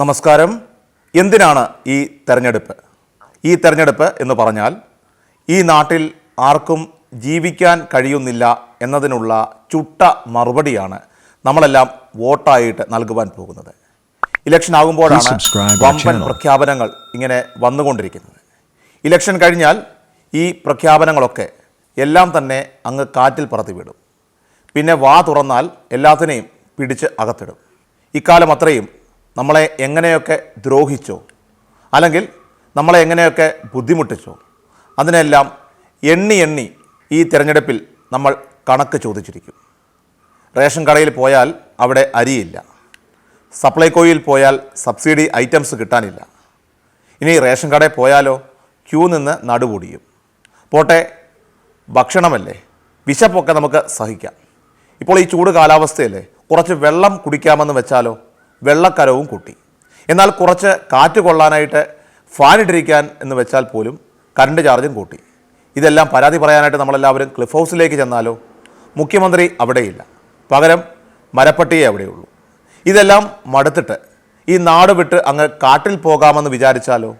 നമസ്കാരം. എന്തിനാണ് ഈ തെരഞ്ഞെടുപ്പ്? ഈ തെരഞ്ഞെടുപ്പ് എന്ന് പറഞ്ഞാൽ ഈ നാട്ടിൽ ആർക്കും ജീവിക്കാൻ കഴിയുന്നില്ല എന്നതിനുള്ള ചുട്ട മറുപടിയാണ് നമ്മളെല്ലാം വോട്ടായിട്ട് നൽകുവാൻ പോകുന്നത്. ഇലക്ഷൻ ആകുമ്പോഴാണ് വമ്പൻ പ്രഖ്യാപനങ്ങൾ ഇങ്ങനെ വന്നുകൊണ്ടിരിക്കുന്നത്. ഇലക്ഷൻ കഴിഞ്ഞാൽ ഈ പ്രഖ്യാപനങ്ങളൊക്കെ എല്ലാം തന്നെ അങ്ങ് കാറ്റിൽ പറത്തി വിടും പിന്നെ വാ തുറന്നാൽ എല്ലാത്തിനെയും പിടിച്ച് അകത്തിടും. ഇക്കാലം അത്രയും നമ്മളെ എങ്ങനെയൊക്കെ ദ്രോഹിച്ചോ അല്ലെങ്കിൽ നമ്മളെ എങ്ങനെയൊക്കെ ബുദ്ധിമുട്ടിച്ചോ അതിനെല്ലാം എണ്ണി എണ്ണി ഈ തിരഞ്ഞെടുപ്പിൽ നമ്മൾ കണക്ക് ചോദിച്ചിരിക്കും. റേഷൻ കടയിൽ പോയാൽ അവിടെ അരിയില്ല. സപ്ലൈകോയിൽ പോയാൽ സബ്സിഡി ഐറ്റംസ് കിട്ടാനില്ല. ഇനി റേഷൻ കടയിൽ പോയാലോ ക്യൂ നിന്ന് നടുപൊടിയും പോട്ടെ ഭക്ഷണമല്ലേ? വിശപ്പൊക്കെ നമുക്ക് സഹിക്കാം. ഇപ്പോൾ ഈ ചൂട് കാലാവസ്ഥയല്ലേ? കുറച്ച് വെള്ളം കുടിക്കാമെന്ന് വെച്ചാലോ വെള്ളക്കരവും കൂട്ടി. എന്നാൽ കുറച്ച് കാറ്റ് കൊള്ളാനായിട്ട് ഫാൻ ഇട്ടിരിക്കാൻ എന്ന് വെച്ചാൽ പോലും കറണ്ട് ചാർജും കൂട്ടി. ഇതെല്ലാം പരാതി പറയാനായിട്ട് നമ്മളെല്ലാവരും ക്ലിഫ് ഹൗസിലേക്ക് ചെന്നാലോ? മുഖ്യമന്ത്രി അവിടെയില്ല. പകരം മരപ്പട്ടിയെ അവിടെയുള്ളൂ. ഇതെല്ലാം മടുത്തിട്ട് ഈ നാട് വിട്ട് അങ്ങ് കാട്ടിൽ പോകാമെന്ന് വിചാരിച്ചാലോ?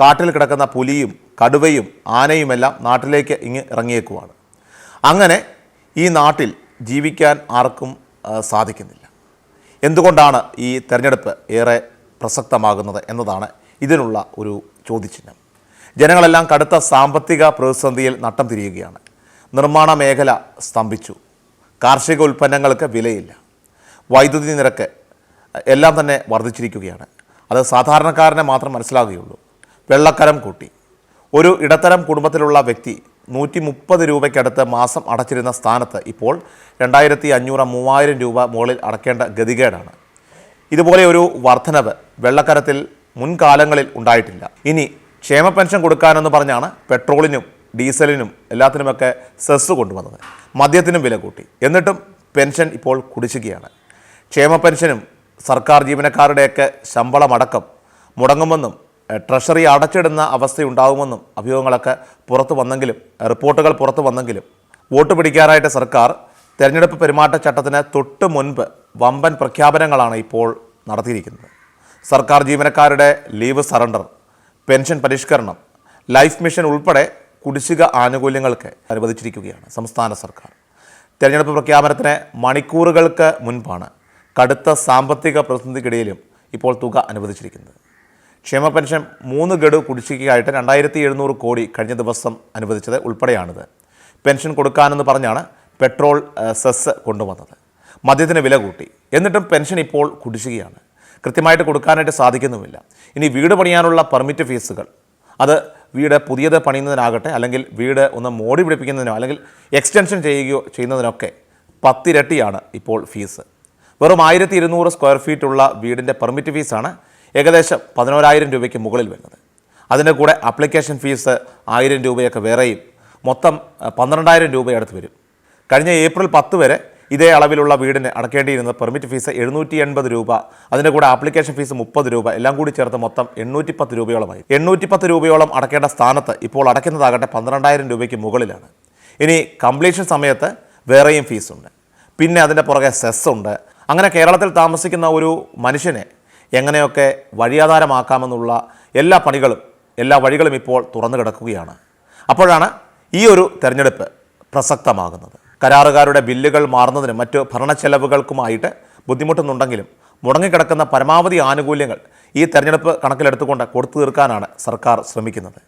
കാട്ടിൽ കിടക്കുന്ന പുലിയും കടുവയും ആനയുമെല്ലാം നാട്ടിലേക്ക് ഇങ്ങ് ഇറങ്ങിയേക്കുവാണ്. അങ്ങനെ ഈ നാട്ടിൽ ജീവിക്കാൻ ആർക്കും സാധിക്കുന്നില്ല. എന്തുകൊണ്ടാണ് ഈ തെരഞ്ഞെടുപ്പ് ഏറെ പ്രസക്തമാകുന്നത് എന്നതാണ് ഇതിനുള്ള ഒരു ചോദ്യചിഹ്നം. ജനങ്ങളെല്ലാം കടുത്ത സാമ്പത്തിക പ്രതിസന്ധിയിൽ നട്ടം തിരിയുകയാണ്. നിർമ്മാണ മേഖല സ്തംഭിച്ചു. കാർഷിക ഉൽപ്പന്നങ്ങൾക്ക് വിലയില്ല. വൈദ്യുതി നിരക്ക് എല്ലാം തന്നെ വർദ്ധിച്ചിരിക്കുകയാണ്. അത് സാധാരണക്കാരനെ മാത്രം മനസ്സിലാകുകയുള്ളൂ. വെള്ളക്കരം കൂട്ടി. ഒരു ഇടത്തരം കുടുംബത്തിലുള്ള വ്യക്തി നൂറ്റി മുപ്പത് രൂപയ്ക്കടുത്ത് മാസം അടച്ചിരുന്ന സ്ഥാനത്ത് ഇപ്പോൾ രണ്ടായിരത്തി അഞ്ഞൂറ് മൂവായിരം രൂപ മുകളിൽ അടക്കേണ്ട ഗതികേടാണ്. ഇതുപോലെ ഒരു വർധനവ് വെള്ളക്കരത്തിൽ മുൻകാലങ്ങളിൽ ഉണ്ടായിട്ടില്ല. ഇനി ക്ഷേമ പെൻഷൻ കൊടുക്കാനെന്ന് പറഞ്ഞാണ് പെട്രോളിനും ഡീസലിനും എല്ലാത്തിനുമൊക്കെ സെസ് കൊണ്ടുവന്നത്. മദ്യത്തിനും വില കൂട്ടി. എന്നിട്ടും പെൻഷൻ ഇപ്പോൾ കുടിശ്ശികയാണ്. ക്ഷേമ പെൻഷനും സർക്കാർ ജീവനക്കാരുടെയൊക്കെ ശമ്പളമടക്കം മുടങ്ങുമെന്നും ട്രഷറി അടച്ചിടുന്ന അവസ്ഥയുണ്ടാകുമെന്നും അഭ്യൂഹങ്ങളൊക്കെ പുറത്തു വന്നെങ്കിലും റിപ്പോർട്ടുകൾ പുറത്തു വന്നെങ്കിലും വോട്ട് പിടിക്കാനായിട്ട് സർക്കാർ തെരഞ്ഞെടുപ്പ് പെരുമാറ്റച്ചട്ടത്തിന് തൊട്ട് മുൻപ് വമ്പൻ പ്രഖ്യാപനങ്ങളാണ് ഇപ്പോൾ നടത്തിയിരിക്കുന്നത്. സർക്കാർ ജീവനക്കാരുടെ ലീവ് സറണ്ടർ പെൻഷൻ പരിഷ്കരണം ലൈഫ് മിഷൻ ഉൾപ്പെടെ കുടിശ്ശിക ആനുകൂല്യങ്ങൾക്ക് അനുവദിച്ചിരിക്കുകയാണ് സംസ്ഥാന സർക്കാർ. തെരഞ്ഞെടുപ്പ് പ്രഖ്യാപനത്തിന് മണിക്കൂറുകൾക്ക് മുൻപാണ് കടുത്ത സാമ്പത്തിക പ്രതിസന്ധിക്കിടയിലും ഇപ്പോൾ തുക അനുവദിച്ചിരിക്കുന്നത്. ക്ഷേമ പെൻഷൻ മൂന്ന് ഗഡു കുടിശ്ശികയായിട്ട് രണ്ടായിരത്തി എഴുന്നൂറ് കോടി കഴിഞ്ഞ ദിവസം അനുവദിച്ചത് ഉൾപ്പെടെയാണിത്. പെൻഷൻ കൊടുക്കാനെന്ന് പറഞ്ഞാണ് പെട്രോൾ സെസ് കൊണ്ടുവന്നത്. മദ്യത്തിന് വില കൂട്ടി. എന്നിട്ടും പെൻഷൻ ഇപ്പോൾ കുടിശ്ശികയാണ്. കൃത്യമായിട്ട് കൊടുക്കാനായിട്ട് സാധിക്കുന്നുമില്ല. ഇനി വീട് പണിയാനുള്ള പെർമിറ്റ് ഫീസുകൾ. അത് വീട് പുതിയത് പണിയുന്നതിനാകട്ടെ അല്ലെങ്കിൽ വീട് ഒന്ന് മോടി പിടിപ്പിക്കുന്നതിനോ അല്ലെങ്കിൽ എക്സ്റ്റൻഷൻ ചെയ്യുകയോ ചെയ്യുന്നതിനൊക്കെ പത്തിരട്ടിയാണ് ഇപ്പോൾ ഫീസ്. വെറും ആയിരത്തി ഇരുന്നൂറ് സ്ക്വയർ ഫീറ്റുള്ള വീടിന്റെ പെർമിറ്റ് ഫീസാണ് ഏകദേശം പതിനോരായിരം രൂപയ്ക്ക് മുകളിൽ വരുന്നത്. അതിന്റെ കൂടെ ആപ്ലിക്കേഷൻ ഫീസ് ആയിരം രൂപയൊക്കെ വേറെയും മൊത്തം പന്ത്രണ്ടായിരം രൂപയടുത്ത് വരും. കഴിഞ്ഞ ഏപ്രിൽ പത്ത് വരെ ഇതേ അളവിലുള്ള വീടിന് അടക്കേണ്ടിയിരുന്ന പെർമിറ്റ് ഫീസ് എഴുന്നൂറ്റി എൺപത് രൂപ അതിന്റെ കൂടെ ആപ്ലിക്കേഷൻ ഫീസ് മുപ്പത് രൂപ എല്ലാം കൂടി ചേർത്ത് മൊത്തം എണ്ണൂറ്റി പത്ത് രൂപയോളമായി എണ്ണൂറ്റി പത്ത് രൂപയോളം അടക്കേണ്ട സ്ഥാനത്ത് ഇപ്പോൾ അടയ്ക്കുന്നതാകട്ടെ പന്ത്രണ്ടായിരം രൂപയ്ക്ക് മുകളിലാണ്. ഇനി കംപ്ലീഷൻ സമയത്ത് വേറെയും ഫീസുണ്ട് പിന്നെ അതിന്റെ പുറകെ സെസ് ഉണ്ട്. അങ്ങനെ കേരളത്തിൽ താമസിക്കുന്ന ഒരു മനുഷ്യനെ എങ്ങനെയൊക്കെ വഴിയാധാരമാക്കാമെന്നുള്ള എല്ലാ പണികളും എല്ലാ വഴികളും ഇപ്പോൾ തുറന്നു കിടക്കുകയാണ്. അപ്പോഴാണ് ഈ ഒരു തെരഞ്ഞെടുപ്പ് പ്രസക്തമാകുന്നത്. കരാറുകാരുടെ ബില്ലുകൾ മാറുന്നതിനും മറ്റ് ഭരണച്ചെലവുകൾക്കുമായിട്ട് ബുദ്ധിമുട്ടുന്നുണ്ടെങ്കിലും മുടങ്ങിക്കിടക്കുന്ന പരമാവധി ആനുകൂല്യങ്ങൾ ഈ തെരഞ്ഞെടുപ്പ് കണക്കിലെടുത്തുകൊണ്ട് കൊടുത്തു തീർക്കാനാണ് സർക്കാർ ശ്രമിക്കുന്നത്.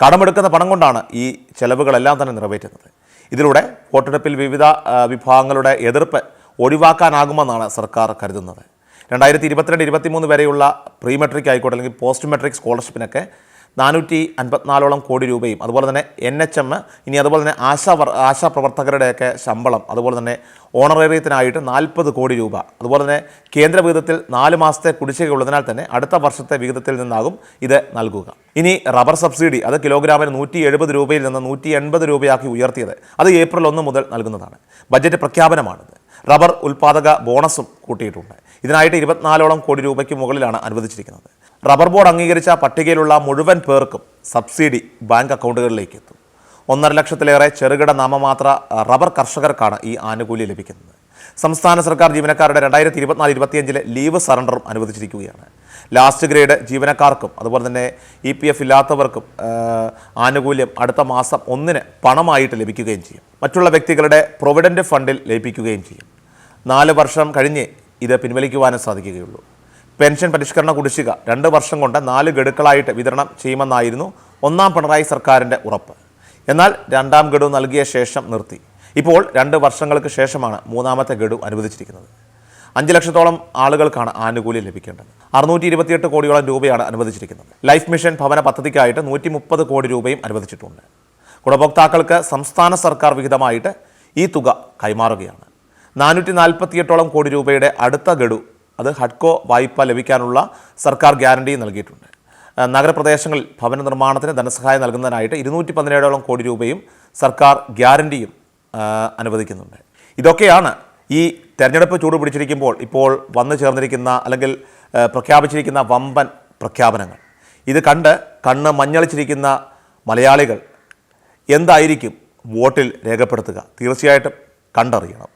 കടമെടുക്കുന്ന പണം കൊണ്ടാണ് ഈ ചെലവുകളെല്ലാം തന്നെ നിറവേറ്റുന്നത്. ഇതിലൂടെ വോട്ടെടുപ്പിൽ വിവിധ വിഭാഗങ്ങളുടെ എതിർപ്പ് ഒഴിവാക്കാനാകുമെന്നാണ് സർക്കാർ കരുതുന്നത്. രണ്ടായിരത്തി ഇരുപത്തിരണ്ട് ഇരുപത്തിമൂന്ന് വരെയുള്ള പ്രീ മെട്രിക് ആയിക്കോട്ടെ അല്ലെങ്കിൽ പോസ്റ്റ് മെട്രിക് സ്കോളർഷിപ്പിനൊക്കെ നാനൂറ്റി അൻപത്തിനാലോളം കോടി രൂപയും അതുപോലെ തന്നെ എൻ എച്ച് എം ഇനി അതുപോലെ തന്നെ ആശാ ആശാ പ്രവർത്തകരുടെയൊക്കെ ശമ്പളം അതുപോലെ തന്നെ ഓണറേറിയത്തിനായിട്ട് നാൽപ്പത് കോടി രൂപ അതുപോലെ തന്നെ കേന്ദ്ര വിഹിതത്തിൽ നാല് മാസത്തെ കുടിശ്ശിക ഉള്ളതിനാൽ തന്നെ അടുത്ത വർഷത്തെ വിഹിതത്തിൽ നിന്നാകും ഇത് നൽകുക. ഇനി റബ്ബർ സബ്സിഡി അത് കിലോഗ്രാമിന് നൂറ്റി എഴുപത് രൂപയിൽ നിന്ന് നൂറ്റി എൺപത് രൂപയാക്കി ഉയർത്തിയത് അത് ഏപ്രിൽ ഒന്ന് മുതൽ നൽകുന്നതാണ്. ബജറ്റ് പ്രഖ്യാപനമാണിത്. റബ്ബർ ഉൽപ്പാദക ബോണസും കൂട്ടിയിട്ടുണ്ട്. ഇതിനായിട്ട് ഇരുപത്തിനാലോളം കോടി രൂപയ്ക്ക് മുകളിലാണ് അനുവദിച്ചിരിക്കുന്നത്. റബ്ബർ ബോർഡ് അംഗീകരിച്ച പട്ടികയിലുള്ള മുഴുവൻ പേർക്കും സബ്സിഡി ബാങ്ക് അക്കൗണ്ടുകളിലേക്ക് എത്തും. ഒന്നര ലക്ഷത്തിലേറെ ചെറുകിട നാമമാത്ര റബ്ബർ കർഷകർക്കാണ് ഈ ആനുകൂല്യം ലഭിക്കുന്നത്. സംസ്ഥാന സർക്കാർ ജീവനക്കാരുടെ രണ്ടായിരത്തി ഇരുപത്തിനാല് ഇരുപത്തിയഞ്ചിലെ ലീവ് സറണ്ടറും അനുവദിച്ചിരിക്കുകയാണ്. ലാസ്റ്റ് ഗ്രേഡ് ജീവനക്കാർക്കും അതുപോലെ തന്നെ ഇ പി എഫ് ഇല്ലാത്തവർക്കും ആനുകൂല്യം അടുത്ത മാസം ഒന്നിന് പണമായിട്ട് ലഭിക്കുകയും ചെയ്യും. മറ്റുള്ള വ്യക്തികളുടെ പ്രൊവിഡന്റ് ഫണ്ടിൽ ലഭിക്കുകയും ചെയ്യും. നാല് വർഷം കഴിഞ്ഞ് ഇത് പിൻവലിക്കുവാനും സാധിക്കുകയുള്ളൂ. പെൻഷൻ പരിഷ്കരണ കുടിശ്ശിക രണ്ട് വർഷം കൊണ്ട് നാല് ഗഡുക്കളായിട്ട് വിതരണം ചെയ്യുമെന്നായിരുന്നു ഒന്നാം പിണറായി സർക്കാരിന്റെ ഉറപ്പ്. എന്നാൽ രണ്ടാം ഗഡു നൽകിയ ശേഷം നിർത്തി. ഇപ്പോൾ രണ്ട് വർഷങ്ങൾക്ക് ശേഷമാണ് മൂന്നാമത്തെ ഗഡു അനുവദിച്ചിരിക്കുന്നത്. അഞ്ച് ലക്ഷത്തോളം ആളുകൾക്കാണ് ആനുകൂല്യം ലഭിക്കേണ്ടത്. അറുന്നൂറ്റി ഇരുപത്തിയെട്ട് കോടിയോളം രൂപയാണ് അനുവദിച്ചിരിക്കുന്നത്. ലൈഫ് മിഷൻ ഭവന പദ്ധതിക്കായിട്ട് നൂറ്റി മുപ്പത് കോടി രൂപയും അനുവദിച്ചിട്ടുണ്ട്. ഗുണഭോക്താക്കൾക്ക് സംസ്ഥാന സർക്കാർ വിഹിതമായിട്ട് ഈ തുക കൈമാറുകയാണ്. നാനൂറ്റി നാൽപ്പത്തിയെട്ടോളം കോടി രൂപയുടെ അടുത്ത ഗഡു അത് ഹഡ്കോ വായ്പ ലഭിക്കാനുള്ള സർക്കാർ ഗ്യാരണ്ടി നൽകിയിട്ടുണ്ട്. നഗരപ്രദേശങ്ങളിൽ ഭവന നിർമ്മാണത്തിന് ധനസഹായം നൽകുന്നതിനായിട്ട് ഇരുന്നൂറ്റി പതിനേഴോളം കോടി രൂപയും സർക്കാർ ഗ്യാരണ്ടിയും അനുവദിക്കുന്നുണ്ട്. ഇതൊക്കെയാണ് ഈ തെരഞ്ഞെടുപ്പ് ചൂട് പിടിച്ചിരിക്കുമ്പോൾ ഇപ്പോൾ വന്നു ചേർന്നിരിക്കുന്ന അല്ലെങ്കിൽ പ്രഖ്യാപിച്ചിരിക്കുന്ന വമ്പൻ പ്രഖ്യാപനങ്ങൾ. ഇത് കണ്ട് കണ്ണ് മഞ്ഞളിച്ചിരിക്കുന്ന മലയാളികൾ എന്തായിരിക്കും വോട്ടിൽ രേഖപ്പെടുത്തുക? തീർച്ചയായിട്ടും കണ്ടറിയണം.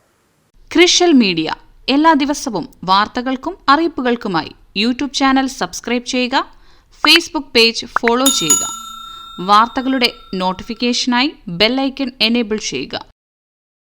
ക്രിഷ്യൽ മീഡിയ എല്ലാ ദിവസവും വാർത്തകൾക്കും അറിയിപ്പുകൾക്കുമായി യൂട്യൂബ് ചാനൽ സബ്സ്ക്രൈബ് ചെയ്യുക ഫേസ്ബുക്ക് പേജ് ഫോളോ ചെയ്യുക. വാർത്തകളുടെ നോട്ടിഫിക്കേഷനായി ബെല്ലൈക്കൺ എനേബിൾ ചെയ്യുക.